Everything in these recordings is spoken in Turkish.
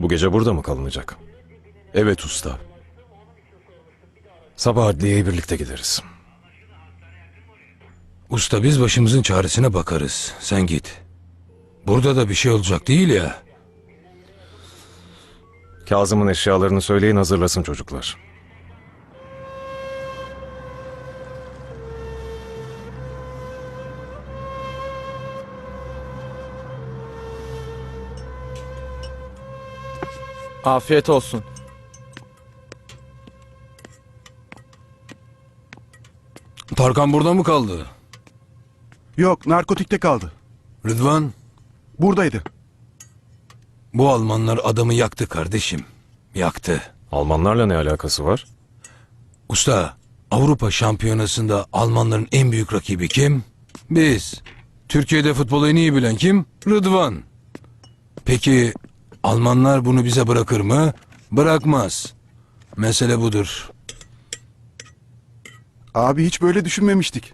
Bu gece burada mı kalınacak? Evet usta. Sabah adliyeye birlikte gideriz. Usta biz başımızın çaresine bakarız. Sen git. Burada da bir şey olacak değil ya. Kazım'ın eşyalarını söyleyin hazırlasın çocuklar. Afiyet olsun. Tarkan burada mı kaldı? Yok narkotikte kaldı. Rıdvan, Buradaydı. bu Almanlar adamı yaktı kardeşim. Yaktı. Almanlarla ne alakası var? Usta, Avrupa Şampiyonası'nda Almanların en büyük rakibi kim? Biz. Türkiye'de futbolu en iyi bilen kim? Rıdvan. Peki Almanlar bunu bize bırakır mı? Bırakmaz. Mesele budur. Abi hiç böyle düşünmemiştik.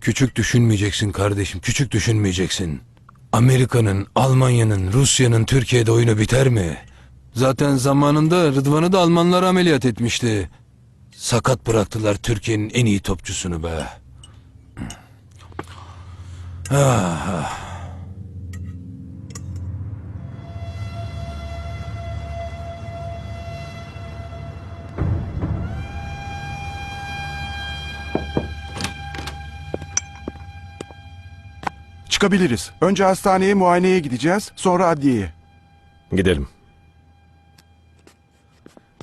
Küçük düşünmeyeceksin kardeşim, küçük düşünmeyeceksin. Amerika'nın, Almanya'nın, Rusya'nın Türkiye'de oyunu biter mi? Zaten zamanında Rıdvan'ı da Almanlar ameliyat etmişti. Sakat bıraktılar Türkiye'nin en iyi topçusunu be. Ah, ah. Çıkabiliriz. Önce hastaneye muayeneye gideceğiz. Sonra adliyeye. Gidelim.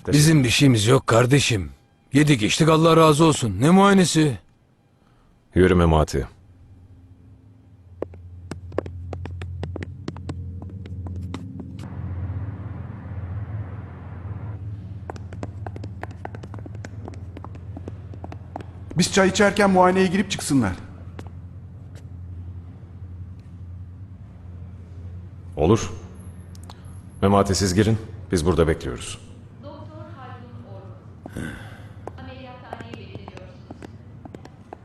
Bizim bir şeyimiz yok kardeşim. Yedik içtik Allah razı olsun. Ne muayenesi? Yürü Memati. Biz çay içerken muayeneye girip çıksınlar. Olur. Memati siz girin. Biz burada bekliyoruz.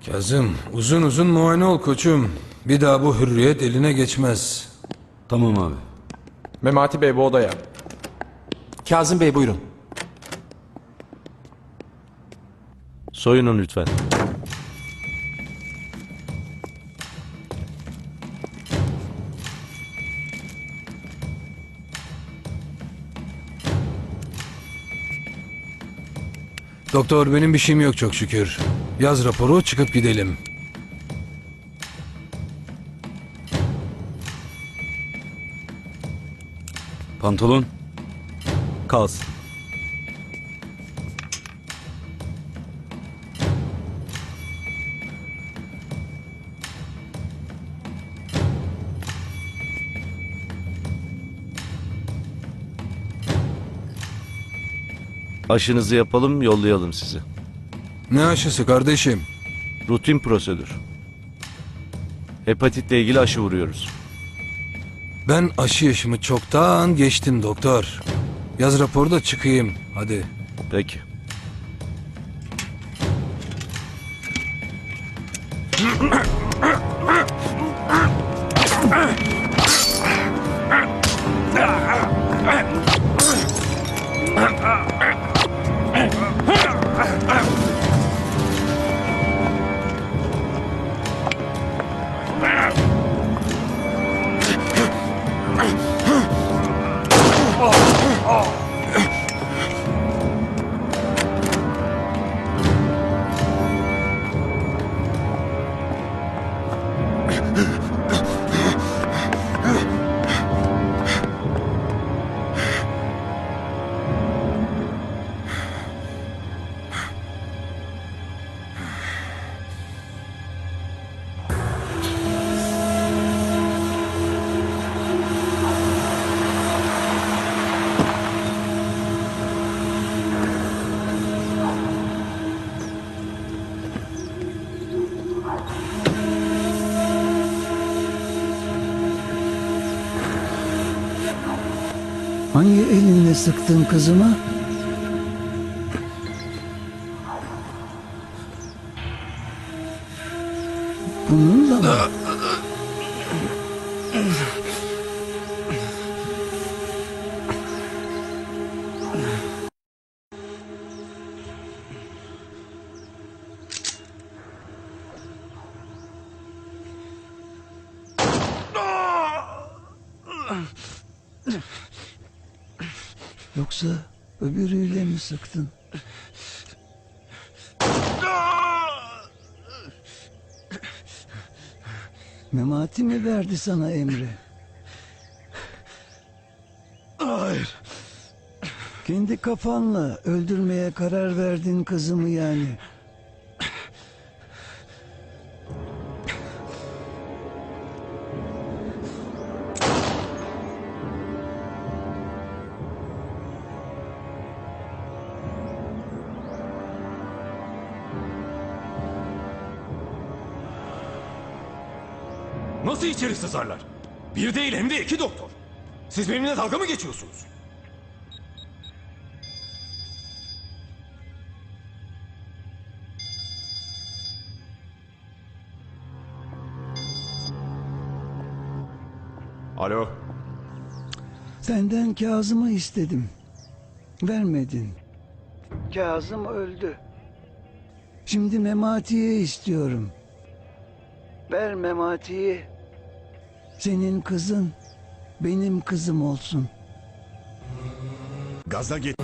Kazım uzun uzun muayene ol koçum. Bir daha bu hürriyet eline geçmez. Tamam abi. Memati Bey bu odaya. Kazım Bey buyurun. Soyunun lütfen. Doktor benim bir şeyim yok çok şükür. Yaz raporu çıkıp gidelim. Pantolon. Kalsın. Aşınızı yapalım, yollayalım sizi. Ne aşısı kardeşim? Rutin prosedür. Hepatitle ilgili aşı vuruyoruz. Ben aşı yaşımı çoktan geçtim doktor. Yaz raporu da çıkayım. Hadi. Peki. Ah! Hani elinle sıktın kızıma? Bununla mı? Ugh. Yoksa öbürüyle mi sıktın? Memati mi verdi sana emri? Hayır. Kendi kafanla öldürmeye karar verdin kızımı yani. Nasıl içeri sızarlar? Bir değil hem de iki doktor. Siz benimle dalga mı geçiyorsunuz? Alo. Senden Kazım'ı istedim. Vermedin. Kazım öldü. Şimdi Memati'yi istiyorum. Ver Memati'yi. Senin kızın benim kızım olsun. Gaza get.